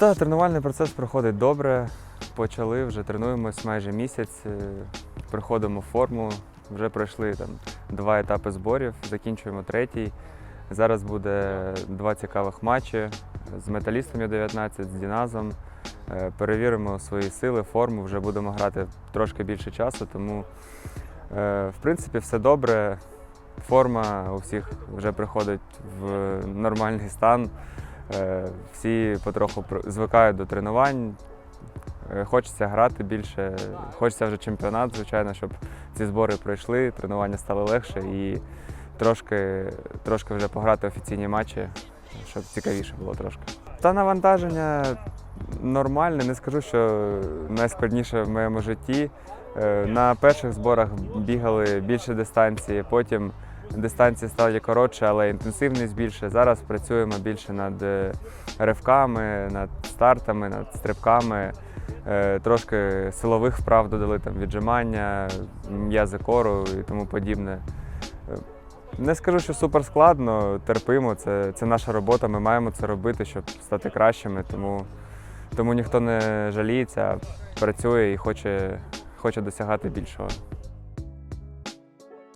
Та тренувальний процес проходить добре. Почали вже тренуємось майже місяць, е, приходимо в форму. Вже пройшли там два етапи зборів, закінчуємо третій. Зараз буде два цікавих матчі з металістом Ю-19, з Діназом. Е, Перевіримо свої сили, форму. Вже будемо грати трошки більше часу, тому е, в принципі все добре. Форма у всіх вже приходить в нормальний стан. Е, Всі потроху звикають до тренувань. Е, Хочеться грати більше, хочеться вже чемпіонат, звичайно, щоб ці збори пройшли, тренування стали легше і трошки, трошки вже пограти офіційні матчі, щоб цікавіше було трошки. Та навантаження нормальне, не скажу, що найскладніше в моєму житті. Е, На перших зборах бігали більше дистанції, потім дистанції стали коротше, але інтенсивність більше. Зараз працюємо більше над е, ривками, над стартами, над стрибками. Е, Трошки силових вправ додали там віджимання, м'язи кору і тому подібне. Е, Не скажу, що супер складно, терпимо. Це, це наша робота, ми маємо це робити, щоб стати кращими. Тому, тому ніхто не жаліється, працює і хоче, хоче досягати більшого.